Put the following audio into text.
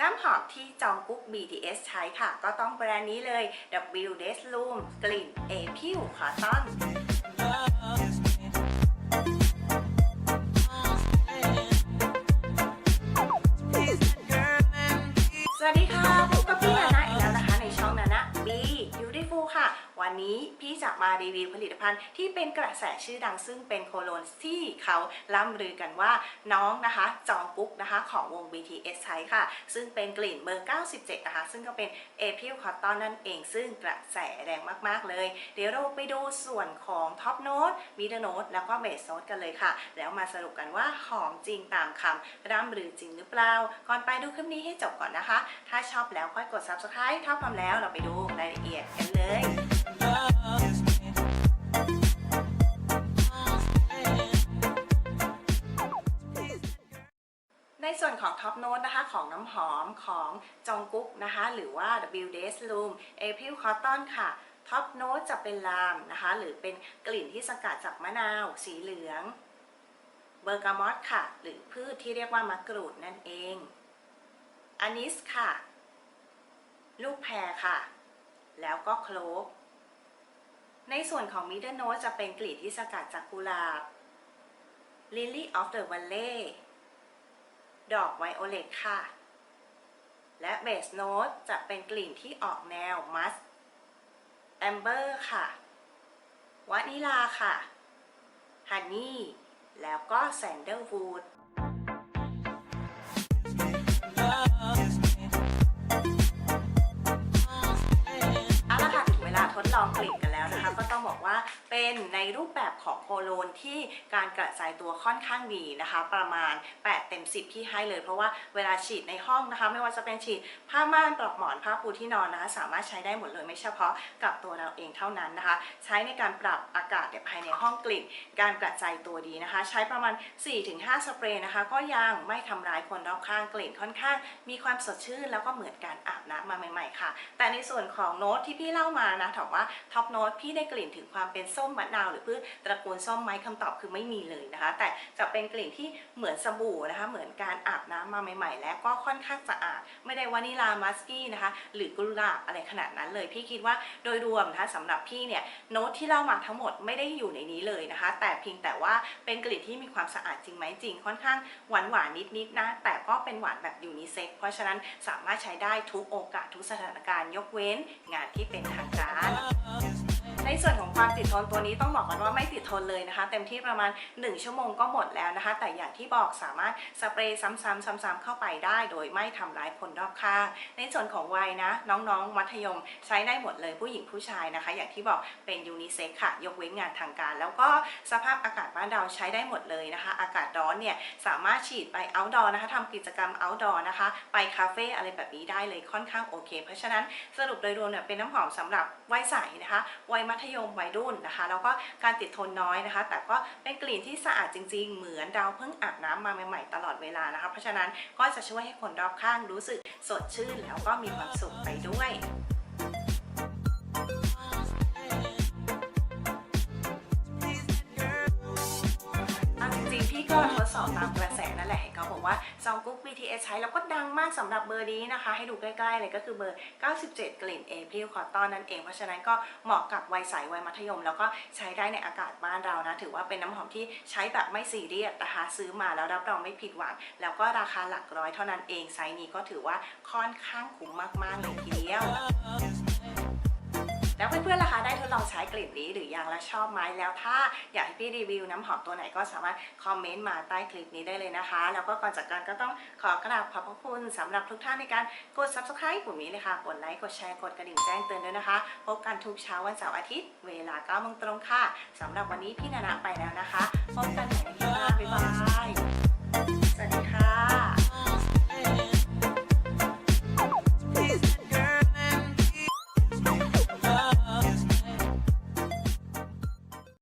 น้ำหอมที่จองกุ๊ก BTS ใช้ค่ะ ก็ต้องแบรนด์นี้เลย W d e s l o o m กลิ่น A p i l ค วันนี้พี่จะมารีวิวผลิตภัณฑ์ที่เป็นกระแสชื่อดังซึ่งเป็นโคโลนที่เขาล่ำลือกันว่าน้องนะคะจองกุ๊กนะคะของวง BTS ใช้ค่ะ ซึ่งเป็นกลิ่นเบอร์ 97 นะคะ ซึ่งก็เป็น April Cotton นั่นเองซึ่งกระแสแรงมาก ๆ เลย เดี๋ยวเราไปดูส่วนของ Top Note Middle Note แล้วก็ Base Note กันเลยค่ะ แล้วมาสรุปกันว่าหอมจริงตามคำร่ำลือจริงหรือเปล่า ก่อนไปดูคลิปนี้ให้จบก่อนนะคะ ถ้าชอบแล้วค่อยกด subscribe ถ้าพร้อมแล้วเราไปดูรายละเอียดกันเลย ในส่วนของท็อปโน้ตนะคะของน้ำหอมของจองกุ๊กนะคะ หรือว่า W d a y s Room April Cotton ค่ะท็อปโน้ตจะเป็นลามนะคะ หรือเป็นกลิ่นที่สกัดจากมะนาว สีเหลือง เบอร์กามอตค่ะ หรือพืชที่เรียกว่ามะกรูดนั่นเองอานิสค่ะ ลูกแพรค่ะ แล้วก็โคลก ในส่วนของ Middle Note จะเป็นกลิ่นที่สกัดจากกุหลาบ Lily of the Valley ดอกไวโอเลตค่ะ และเบสโน t ตจะเป็นกลิ่นที่ออกแนวมัสแอมเบอร์ค่ะวานิลาค่ะฮันนี่แล้วก็แซนเดลวูด เป็นในรูปแบบของโคโลนที่การกระจายตัวค่อนข้างดีนะคะ ประมาณ 8 เต็ม 10 ที่ให้เลย เพราะว่าเวลาฉีดในห้องนะคะ ไม่ว่าจะเป็นฉีดผ้าม่านปลอกหมอนผ้าปูที่นอนนะคะ สามารถใช้ได้หมดเลยไม่เฉพาะกับตัวเราเองเท่านั้นนะคะ ใช้ในการปรับอากาศเนี่ยภายในห้องกลิ่น การกระจายตัวดีนะคะ ใช้ประมาณ 4-5 สเปรย์นะคะ ก็ยังไม่ทำร้ายคนรอบข้างกลิ่นค่อนข้าง มีความสดชื่นแล้วก็เหมือนการอาบน้ำมาใหม่ ๆ ค่ะ แต่ในส่วนของโน้ตที่พี่เล่ามานะถามว่าท็อปโน้ตพี่ได้กลิ่นถึงความเป็นส้มมะนาว หรือพืชตระกูลส้มไหมคำตอบคือไม่มีเลยนะคะ แต่จะเป็นกลิ่นที่เหมือนสบู่นะคะ เหมือนการอาบน้ำมาใหม่ ๆ และก็ค่อนข้างสะอาด ไม่ได้วานิลามัสกี้นะคะ หรือกุหลาบอะไรขนาดนั้นเลย พี่คิดว่าโดยรวมนะคะสำหรับพี่เนี่ยโน้ตที่เล่ามาทั้งหมดไม่ได้อยู่ในนี้เลยนะคะ แต่เพียงแต่ว่าเป็นกลิ่นที่มีความสะอาดจริงไหมจริง ค่อนข้างหวานหวานนิดๆนะแต่ก็เป็นหวานแบบยูนิเซ็กเพราะฉะนั้นสามารถใช้ได้ทุกโอกาสทุกสถานการณ์ยกเว้นงานที่เป็นทางการ ในส่วนของความติดทนตัวนี้ต้องบอกกันว่าไม่ติดทนเลยนะคะ เต็มที่ประมาณ 1 ชั่วโมงก็หมดแล้วนะคะ แต่อย่างที่บอกสามารถสเปรย์ซ้ำๆซ้ำๆเข้าไปได้ โดยไม่ทำร้ายคนรอบข้างในส่วนของวัยนะน้องๆ มัธยมใช้ได้หมดเลยผู้หญิงผู้ชายนะคะ อย่างที่บอกเป็นยูนิเซ็กค่ะ ยกเว้นงานทางการ แล้วก็สภาพอากาศบ้านเราใช้ได้หมดเลยนะคะ อากาศร้อนเนี่ยสามารถฉีดไป outdoor นะคะทำกิจกรรม outdoor นะคะ ไปคาเฟ่อะไรแบบนี้ได้เลยค่อนข้างโอเค เพราะฉะนั้นสรุปโดยรวมเนี่ยเป็นน้ำหอมสำหรับวัยใสนะคะวัยมัธยมวัยรุ่นนะคะ แล้วก็การติดทนน้อยนะคะ แต่ก็เป็นกลิ่นที่สะอาดจริง ๆ เหมือนเราเพิ่งอาบน้ำมาใหม่ๆตลอดเวลานะคะ เพราะฉะนั้นก็จะช่วยให้คนรอบข้างรู้สึกสดชื่น แล้วก็มีความสุขไปด้วย ก็ทดสอบตามกระแสนั่นแหละเห็นเขาบอกว่าซองกุ๊ก BTS ใช้แล้วก็ดังมากสำหรับเบอร์นี้นะคะ ให้ดูใกล้ๆเลยก็คือเบอร์ 97 กลิ่น April Cotton นั่นเอง เพราะฉะนั้นก็เหมาะกับวัยใสวัยมัธยม แล้วก็ใช้ได้ในอากาศบ้านเรานะ ถือว่าเป็นน้ำหอมที่ใช้แบบไม่ซีเรียสนะคะซื้อมาแล้วรับรองไม่ผิดหวัง แล้วก็ราคาหลักร้อยเท่านั้นเองไซส์นี้ก็ถือว่าค่อนข้างคุ้มมากๆเลยทีเดียวแล้ว เพื่อนๆล่ะคะได้ทดลองใช้กลิ่นนี้หรือยังและชอบไหมแล้วถ้าอยากให้พี่รีวิวน้ำหอมตัวไหนก็สามารถคอมเมนต์มาใต้คลิปนี้ได้เลยนะคะ แล้วก็ก่อนจากกันก็ต้องขอกราบขอบพระคุณสำหรับทุกท่านในการกด subscribe ปุ่มนี้เลยค่ะ กดไลค์กดแชร์กดกระดิ่งแจ้งเตือนด้วยนะคะ พบกันทุกเช้าวันเสาร์อาทิตย์ เวลา9โมงตรงค่ะสำหรับวันนี้พี่นานาไปแล้วนะคะพบกันใหม่ในคลิปหน้าบ๊ายบายสวัสดีค่ะ